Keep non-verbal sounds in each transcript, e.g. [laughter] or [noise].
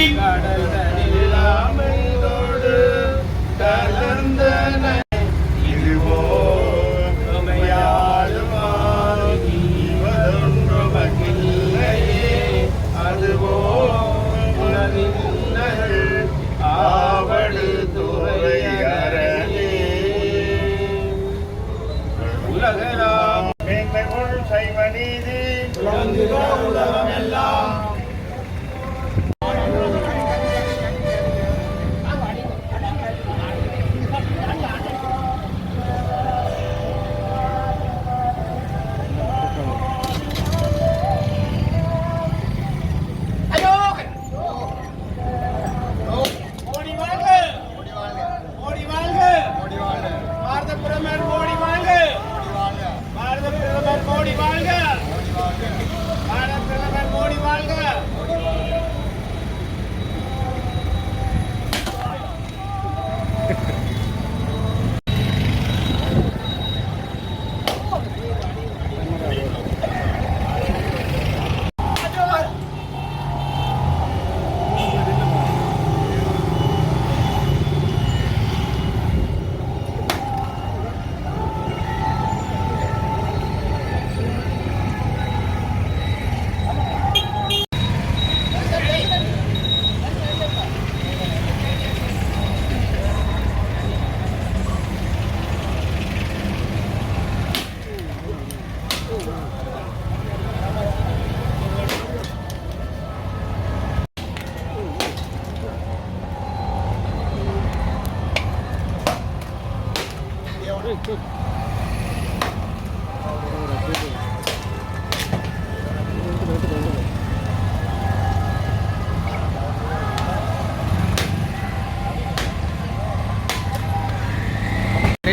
கடல் தனிலாமையோடு கலந்த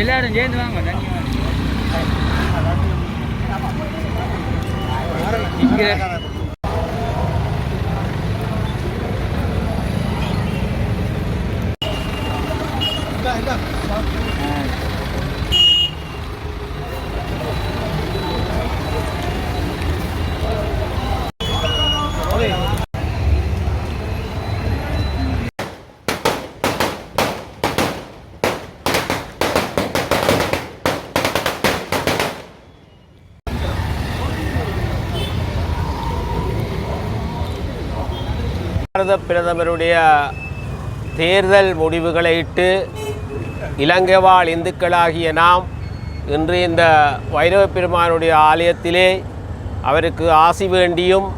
எல்லாரும் சேர்ந்து வாங்க தண்ணி வாங்க. இங்கே பாரத பிரதமருடைய தேர்தல் முடிவுகளை இட்டு இலங்கை வாழ் இந்துக்களாகிய நாம் இன்று இந்த வைரவ பெருமானுடைய ஆலயத்திலே அவருக்கு ஆசி வேண்டியும்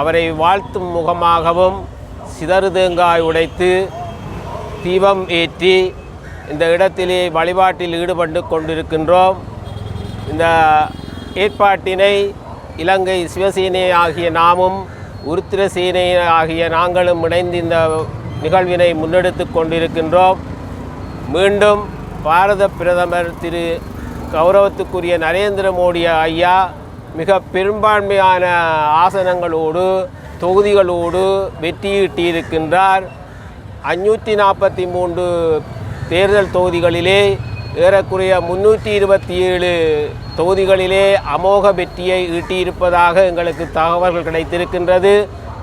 அவரை வாழ்த்தும் முகமாகவும் சிதறு தேங்காய் உடைத்து தீபம் ஏற்றி இந்த இடத்திலே வழிபாட்டில் ஈடுபட்டு கொண்டிருக்கின்றோம். இந்த ஏற்பாட்டினை இலங்கை சிவசேனை ஆகிய நாமும் உருத்திர சேனை ஆகிய நாங்களும் இணைந்து இந்த நிகழ்வினை முன்னெடுத்து கொண்டிருக்கின்றோம். மீண்டும் பாரத பிரதமர் திரு கௌரவத்துக்குரிய நரேந்திர மோடி ஐயா மிக பெரும்பான்மையான ஆசனங்களோடு தொகுதிகளோடு வெற்றியீட்டியிருக்கின்றார். அஞ்சூற்றி நாற்பத்தி மூன்று தேர்தல் தொகுதிகளிலே ஏறக்குறைய முன்னூற்றி இருபத்தி ஏழு தொகுதிகளிலே அமோக வெற்றியை ஈட்டியிருப்பதாக எங்களுக்கு தகவல்கள் கிடைத்திருக்கின்றது.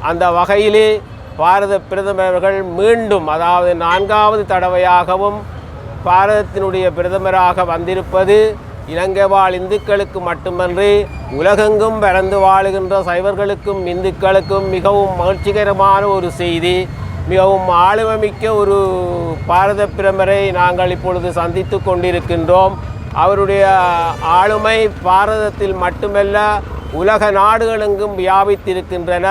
அந்த வகையிலே பாரத பிரதமர்கள் மீண்டும் அதாவது நான்காவது தடவையாகவும் பாரதத்தினுடைய பிரதமராக வந்திருப்பது இலங்கை வாழ் இந்துக்களுக்கு மட்டுமன்றி உலகெங்கும் பிறந்து வாழுகின்ற சைவர்களுக்கும் இந்துக்களுக்கும் மிகவும் மகிழ்ச்சிகரமான ஒரு செய்தி. மிகவும் ஆளுமைமிக்க ஒரு பாரத பிரமரை நாங்கள் இப்பொழுது சந்தித்து கொண்டிருக்கின்றோம். அவருடைய ஆளுமை பாரதத்தில் மட்டுமல்ல உலக நாடுகளெங்கும் வியாபித்திருக்கின்றன.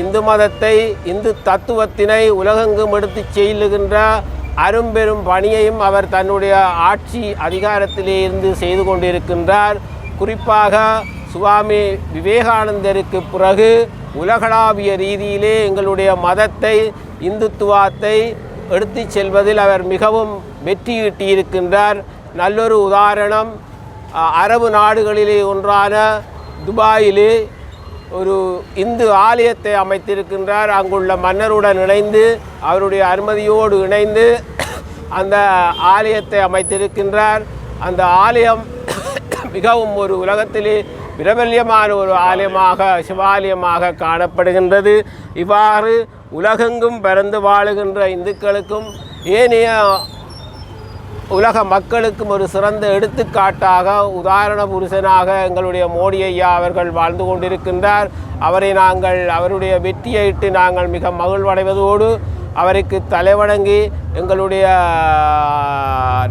இந்து மதத்தை இந்து தத்துவத்தினை உலகெங்கும் எடுத்து செல்லுகின்ற அரும்பெரும் பணியையும் அவர் தன்னுடைய ஆட்சி அதிகாரத்திலே இருந்து செய்து கொண்டிருக்கின்றார். குறிப்பாக சுவாமி விவேகானந்தருக்கு பிறகு உலகளாவிய ரீதியிலே எங்களுடைய மதத்தை இந்துத்துவத்தை எடுத்து செல்வதில் அவர் மிகவும் வெற்றியீட்டியிருக்கின்றார் நல்லொரு உதாரணம் அரபு நாடுகளிலே ஒன்றான துபாயிலே ஒரு இந்து ஆலயத்தை அமைத்திருக்கின்றார். அங்குள்ள மன்னருடன் இணைந்து அவருடைய அனுமதியோடு இணைந்து அந்த ஆலயத்தை அமைத்திருக்கின்றார். அந்த ஆலயம் [coughs] மிகவும் ஒரு உலகத்திலே பிரபல்யமான ஒரு ஆலயமாக சிவாலயமாக காணப்படுகின்றது. இவ்வாறு உலகெங்கும் பறந்து வாழுகின்ற இந்துக்களுக்கும் ஏனைய உலக மக்களுக்கும் ஒரு சிறந்த எடுத்துக்காட்டாக உதாரண புருஷனாக எங்களுடைய மோடி ஐயா அவர்கள் வாழ்ந்து கொண்டிருக்கின்றார். அவரை நாங்கள் அவருடைய வெற்றியிட்டு நாங்கள் மிக மகிழ்வடைவதோடு அவருக்கு தலைவணங்கி எங்களுடைய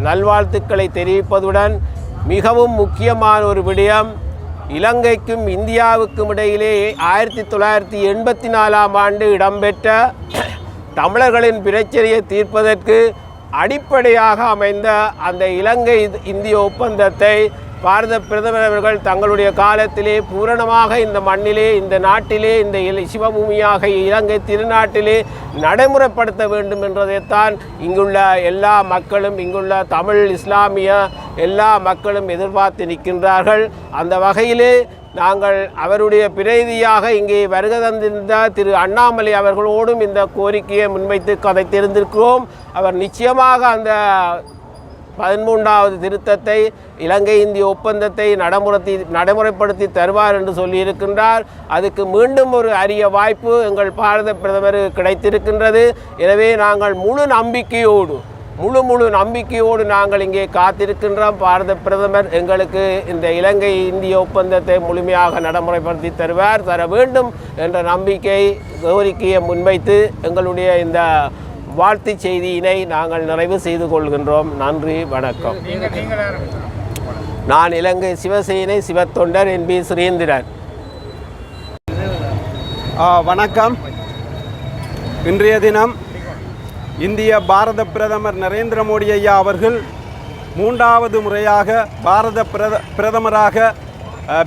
நல்வாழ்த்துக்களை தெரிவிப்பதுடன் மிகவும் முக்கியமான ஒரு விடயம் இலங்கைக்கும் இந்தியாவுக்கும் இடையிலே ஆயிரத்தி தொள்ளாயிரத்தி எண்பத்தி நாலாம் ஆண்டு இடம்பெற்ற தமிழர்களின் பிரச்சனையை தீர்ப்பதற்கு அடிப்படையாக அமைந்த அந்த இலங்கை இந்திய ஒப்பந்தத்தை பாரத பிரதமர் அவர்கள் தங்களுடைய காலத்திலே பூரணமாக இந்த மண்ணிலே இந்த நாட்டிலே இந்த சிவபூமியாக இலங்கை திருநாட்டிலே நடைமுறைப்படுத்த வேண்டும் என்றதைத்தான் இங்குள்ள எல்லா மக்களும் இங்குள்ள தமிழ் இஸ்லாமிய எல்லா மக்களும் எதிர்பார்த்து நிற்கின்றார்கள். அந்த வகையிலே நாங்கள் அவருடைய பிரதியாக இங்கே வருகை தந்திருந்த திரு அண்ணாமலை அவர்களோடும் இந்த கோரிக்கையை முன்வைத்து கதைத்திருந்திருக்கிறோம் அவர் நிச்சயமாக அந்த பதிமூன்றாவது திருத்தத்தை இலங்கை இந்திய ஒப்பந்தத்தை நடைமுறை நடைமுறைப்படுத்தி தருவார் என்று சொல்லியிருக்கின்றார். அதுக்கு மீண்டும் ஒரு அரிய வாய்ப்பு எங்கள் பாரத பிரதமர் கிடைத்திருக்கின்றது. எனவே நாங்கள் முழு நம்பிக்கையோடு முழு முழு நம்பிக்கையோடு நாங்கள் இங்கே காத்திருக்கின்றோம். பாரத பிரதமர் எங்களுக்கு இந்த இலங்கை இந்திய ஒப்பந்தத்தை முழுமையாக நடைமுறைப்படுத்தி தருவார் தர வேண்டும் என்ற நம்பிக்கை கோரிக்கையை முன்வைத்து எங்களுடைய இந்த வாழ்த்து செய்தியினை நாங்கள் நிறைவு செய்து கொள்கின்றோம். நன்றி வணக்கம். நான் இலங்கை சிவசேனை சிவத்தொண்டர் என் பி சுரேந்திரன் ஆ, வணக்கம். இன்றைய தினம் இந்திய பாரத பிரதமர் நரேந்திர மோடி ஐயா அவர்கள் மூன்றாவது முறையாக பாரத பிரத பிரதமராக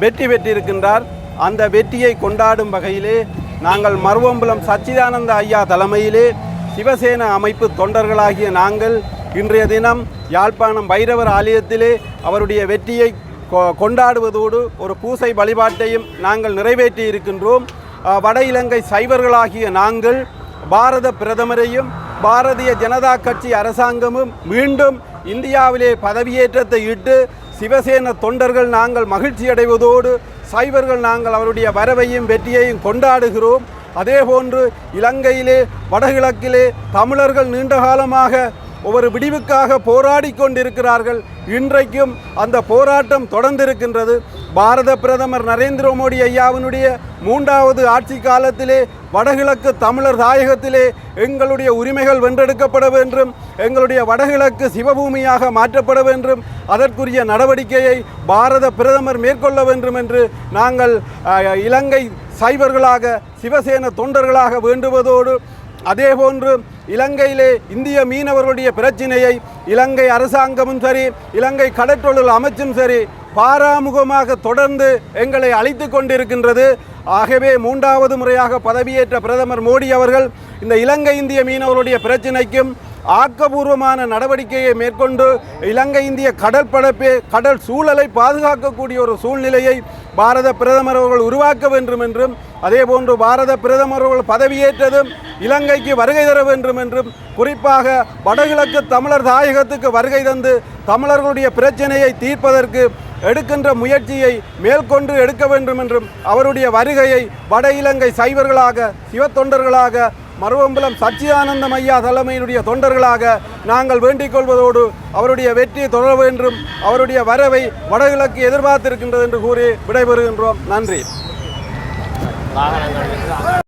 வெற்றி பெற்றிருக்கின்றார். அந்த வெற்றியை கொண்டாடும் வகையிலே நாங்கள் மருவம்பலம் சச்சிதானந்த ஐயா தலைமையிலே சிவசேன அமைப்பு தொண்டர்களாகிய நாங்கள் இன்றைய தினம் யாழ்ப்பாணம் பைரவர் ஆலயத்திலே அவருடைய வெற்றியை கொ- கொண்டாடுவதோடு ஒரு பூசை வழிபாட்டையும் நாங்கள் நிறைவேற்றி இருக்கின்றோம். வட இலங்கை சைவர்களாகிய நாங்கள் பாரத பிரதமரையும் பாரதிய ஜனதா கட்சி அரசாங்கமும் மீண்டும் இந்தியாவிலே பதவியேற்றத்தை இட்டு சிவசேன தொண்டர்கள் நாங்கள் மகிழ்ச்சி அடைவதோடு சைவர்கள் நாங்கள் அவருடைய வரவையும் வெற்றியையும் கொண்டாடுகிறோம். அதேபோன்று இலங்கையிலே வடகிழக்கிலே தமிழர்கள் நீண்ட காலமாக ஒவ்வொரு விடிவுக்காக போராடி கொண்டிருக்கிறார்கள். இன்றைக்கும் அந்த போராட்டம் தொடர்ந்திருக்கின்றது. பாரத பிரதமர் நரேந்திர மோடி ஐயாவினுடைய மூன்றாவது ஆட்சி காலத்திலே வடகிழக்கு தமிழர் தாயகத்திலே எங்களுடைய உரிமைகள் வென்றெடுக்கப்பட வேண்டும். எங்களுடைய வடகிழக்கு சிவபூமியாக மாற்றப்பட வேண்டும். அதற்குரிய நடவடிக்கையை பாரத பிரதமர் மேற்கொள்ள வேண்டும் என்று நாங்கள் இலங்கை சைவர்களாக சிவசேன தொண்டர்களாக வேண்டுவதோடு அதேபோன்று இலங்கையிலே இந்திய மீனவர்களுடைய பிரச்சினையை இலங்கை அரசாங்கமும் சரி இலங்கை கடற்றொழில் அமைச்சும் சரி பாராமுகமாக தொடர்ந்து எங்களை அழைத்து கொண்டிருக்கின்றது. ஆகவே மூன்றாவது முறையாக பதவியேற்ற பிரதமர் மோடி அவர்கள் இந்த இலங்கை இந்திய மீனவர்களுடைய பிரச்சினைக்கும் ஆக்கபூர்வமான நடவடிக்கையை மேற்கொண்டு இலங்கை இந்திய கடற்படப்பே கடல் சூழலை பாதுகாக்கக்கூடிய ஒரு சூழ்நிலையை பாரத பிரதமர் அவர்கள் உருவாக்க வேண்டும் என்றும் அதேபோன்று பாரத பிரதமர் அவர்கள் பதவியேற்றதும் இலங்கைக்கு வருகை தர வேண்டும் என்றும் குறிப்பாக வடகிழக்கு தமிழர் தாயகத்துக்கு வருகை தந்து தமிழர்களுடைய பிரச்சனையை தீர்ப்பதற்கு எடுக்கின்ற முயற்சியை மேற்கொண்டு எடுக்க வேண்டும் என்றும் அவருடைய வருகையை வட இலங்கை சைவர்களாக சிவத்தொண்டர்களாக மருவம்பலம் சச்சிதானந்தம் ஐயா தலைமையினுடைய தொண்டர்களாக நாங்கள் வேண்டிக் கொள்வதோடு அவருடைய வெற்றியை தொடர வேண்டும் அவருடைய வரவை வடகிழக்கு எதிர்பார்த்திருக்கின்றது என்று கூறி விடைபெறுகின்றோம். நன்றி.